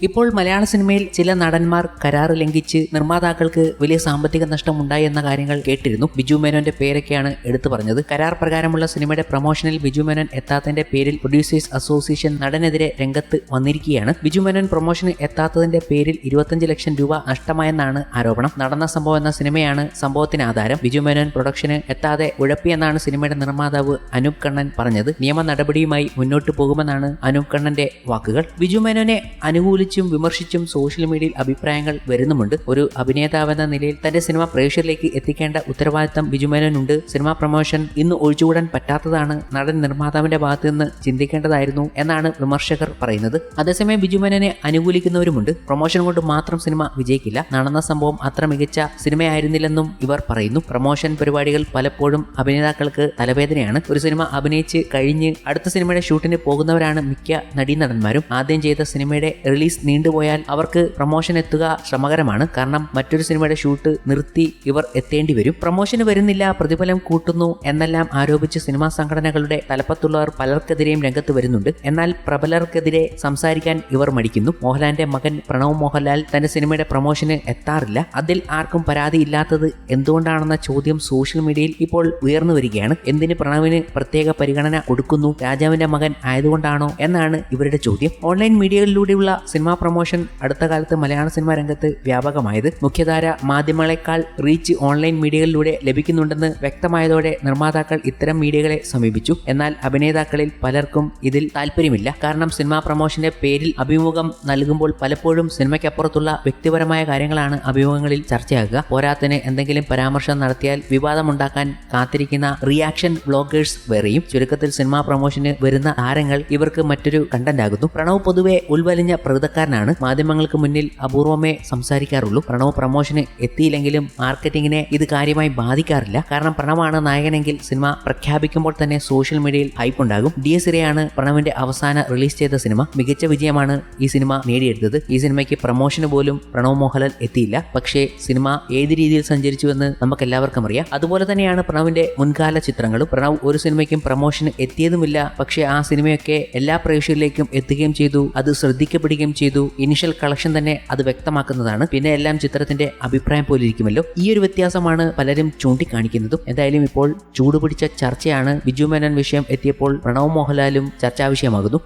ഇപ്പോൾ മലയാള സിനിമയിൽ ചില നടന്മാർ കരാർ ലംഘിച്ച് നിർമ്മാതാക്കൾക്ക് വലിയ സാമ്പത്തിക നഷ്ടം ഉണ്ടായി എന്ന കാര്യങ്ങൾ കേട്ടിരുന്നു. ബിജു മേനോന്റെ പേരൊക്കെയാണ് എടുത്തു പറഞ്ഞത്. കരാർ പ്രകാരമുള്ള സിനിമയുടെ പ്രൊമോഷനിൽ ബിജു മേനോൻ എത്താത്തതിന്റെ പേരിൽ പ്രൊഡ്യൂസേഴ്സ് അസോസിയേഷൻ നടനെതിരെ രംഗത്ത് വന്നിരിക്കുകയാണ്. ബിജു മേനോൻ പ്രൊമോഷന് എത്താത്തതിന്റെ പേരിൽ ഇരുപത്തഞ്ച് ലക്ഷം രൂപ നഷ്ടമായെന്നാണ് ആരോപണം. നടന്ന സംഭവം എന്ന സിനിമയാണ് സംഭവത്തിന് ആധാരം. ബിജു മേനോൻ പ്രൊഡക്ഷന് എത്താതെ ഉഴപ്പിയെന്നാണ് സിനിമയുടെ നിർമ്മാതാവ് അനൂപ് കണ്ണൻ പറഞ്ഞത്. നിയമ നടപടിയുമായി മുന്നോട്ട് പോകുമെന്നാണ് അനൂപ് കണ്ണന്റെ വാക്കുകൾ. ബിജു മേനോനെ അനുകൂലിച്ചും വിമർശിച്ചും സോഷ്യൽ മീഡിയയിൽ അഭിപ്രായങ്ങൾ വരുന്നുമുണ്ട്. ഒരു അഭിനേതാവെന്ന നിലയിൽ തന്റെ സിനിമ പ്രേക്ഷകരിലേക്ക് എത്തിക്കേണ്ട ഉത്തരവാദിത്തം ബിജുമേനുണ്ട് സിനിമാ പ്രൊമോഷൻ ഇന്ന് ഒഴിച്ചുകൂടാൻ പറ്റാത്തതാണ് നടൻ നിർമ്മാതാവിന്റെ ഭാഗത്ത് നിന്ന് ചിന്തിക്കേണ്ടതായിരുന്നു എന്നാണ് വിമർശകർ പറയുന്നത്. അതേസമയം ബിജുമേനെ അനുകൂലിക്കുന്നവരുമുണ്ട്. പ്രൊമോഷൻ കൊണ്ട് മാത്രം സിനിമ വിജയിക്കില്ല. നടന്ന സംഭവം അത്ര മികച്ച സിനിമയായിരുന്നില്ലെന്നും ഇവർ പറയുന്നു. പ്രൊമോഷൻ പരിപാടികൾ പലപ്പോഴും അഭിനേതാക്കൾക്ക് തലവേദനയാണ്. ഒരു സിനിമ അഭിനയിച്ച് കഴിഞ്ഞ് അടുത്ത സിനിമയുടെ ഷൂട്ടിന് പോകുന്നവരാണ് മിക്ക നടീനടന്മാരും ആദ്യം ചെയ്ത സിനിമയുടെ റിലീസ് നീണ്ടുപോയാൽ അവർക്ക് പ്രൊമോഷൻ എത്തുക ശ്രമകരമാണ്. കാരണം മറ്റൊരു സിനിമയുടെ ഷൂട്ട് നിർത്തി ഇവർ എത്തേണ്ടി വരും. പ്രൊമോഷന് വരുന്നില്ല പ്രതിഫലം കൂട്ടുന്നു എന്നെല്ലാം ആരോപിച്ച് സിനിമാ സംഘടനകളുടെ തലപ്പത്തുള്ളവർ പലർക്കെതിരെയും രംഗത്ത് വരുന്നുണ്ട്. എന്നാൽ പ്രബലർക്കെതിരെ സംസാരിക്കാൻ ഇവർ മടിക്കുന്നു. മോഹൻലാലിന്റെ മകൻ പ്രണവ് മോഹൻലാൽ തന്റെ സിനിമയുടെ പ്രൊമോഷന് എത്താറില്ല. അതിൽ ആർക്കും പരാതി പരാതിയില്ലാത്തത് എന്തുകൊണ്ടാണെന്ന ചോദ്യം സോഷ്യൽ മീഡിയയിൽ ഇപ്പോൾ ഉയർന്നു വരികയാണ്. എന്തിന് പ്രണവിന് പ്രത്യേക പരിഗണന കൊടുക്കുന്നു? രാജാവിന്റെ മകൻ ആയതുകൊണ്ടാണോ? എന്നാണ് ഇവരുടെ ചോദ്യം. ഓൺലൈൻ മീഡിയകളിലൂടെയുള്ള സിനിമാ പ്രൊമോഷൻ അടുത്ത കാലത്ത് മലയാള സിനിമാ രംഗത്ത് വ്യാപകമായത്. മുഖ്യധാര മാധ്യമങ്ങളെക്കാൾ റീച്ച് ഓൺലൈൻ മീഡിയകളിലൂടെ ലഭിക്കുന്നുണ്ടെന്ന് വ്യക്തമായതോടെ നിർമ്മാതാക്കൾ ഇത്തരം മീഡിയകളെ സമീപിച്ചു. എന്നാൽ അഭിനേതാക്കളിൽ പലർക്കും ഇതിൽ താല്പര്യമില്ല കാരണം സിനിമാ പ്രൊമോഷന്റെ പേരിൽ അഭിമുഖം നൽകുമ്പോൾ പലപ്പോഴും സിനിമയ്ക്കപ്പുറത്തുള്ള വ്യക്തിപരമായ കാര്യങ്ങളാണ് അഭിമുഖങ്ങളിൽ ചർച്ചയാകുക. പോരാത്തിന് എന്തെങ്കിലും പരാമർശം നടത്തിയാൽ വിവാദമുണ്ടാക്കാൻ കാത്തിരിക്കുന്ന റിയാക്ഷൻ ബ്ലോഗേഴ്സ് വേറെയും. ചുരുക്കത്തിൽ സിനിമാ പ്രൊമോഷന് വരുന്ന താരങ്ങൾ ഇവർക്ക് മറ്റൊരു കണ്ടന്റ് ആകുന്നു. പ്രണവ് പൊതുവെ ഉൾവലിഞ്ഞ പ്രകൃതക്കാരനാണ് മാധ്യമങ്ങൾക്ക് മുന്നിൽ അപൂർവമേ സംസാരിക്കാറുള്ളൂ. പ്രണവ് പ്രമോഷന് എത്തിയില്ലെങ്കിലും മാർക്കറ്റിങ്ങിനെ ഇത് കാര്യമായി ബാധിക്കാറില്ല. കാരണം പ്രണവാണ് നായകനെങ്കിൽ സിനിമ പ്രഖ്യാപിക്കുമ്പോൾ തന്നെ സോഷ്യൽ മീഡിയയിൽ ഹൈപ്പ് ഉണ്ടാകും. ഡി എസ് ഇരയാണ് പ്രണവിന്റെ അവസാന റിലീസ് ചെയ്ത സിനിമ. മികച്ച വിജയമാണ് ഈ സിനിമ നേടിയെടുത്തത്. ഈ സിനിമയ്ക്ക് പ്രമോഷന് പോലും പ്രണവ് മോഹൻലാൽ എത്തിയില്ല. പക്ഷേ സിനിമ ഏത് രീതിയിൽ സഞ്ചരിച്ചുവെന്ന് നമുക്ക് എല്ലാവർക്കും അറിയാം. അതുപോലെ തന്നെയാണ് പ്രണവിന്റെ മുൻകാല ചിത്രങ്ങളും. പ്രണവ് ഒരു സിനിമയ്ക്കും പ്രമോഷന് എത്തിയതുമില്ല. പക്ഷേ ആ സിനിമയൊക്കെ എല്ലാ പ്രേക്ഷകരിലേക്കും എത്തുകയും ചെയ്തു. അത് ശ്രദ്ധിക്കപ്പെടുകയും ചെയ്തു ഇനിഷ്യൽ കളക്ഷൻ തന്നെ അത് വ്യക്തമാക്കുന്നതാണ്. പിന്നെ എല്ലാം ചിത്രത്തിന്റെ അഭിപ്രായം പോലെ ഇരിക്കുമല്ലോ. ഈ ഒരു വ്യത്യാസമാണ് പലരും ചൂണ്ടിക്കാണിക്കുന്നതും. എന്തായാലും ഇപ്പോൾ ചൂടുപിടിച്ച ചർച്ചയാണ് ബിജു മേനൻ വിഷയം എത്തിയപ്പോൾ പ്രണവ് മോഹൻലാലും ചർച്ചാ വിഷയമാകുന്നു.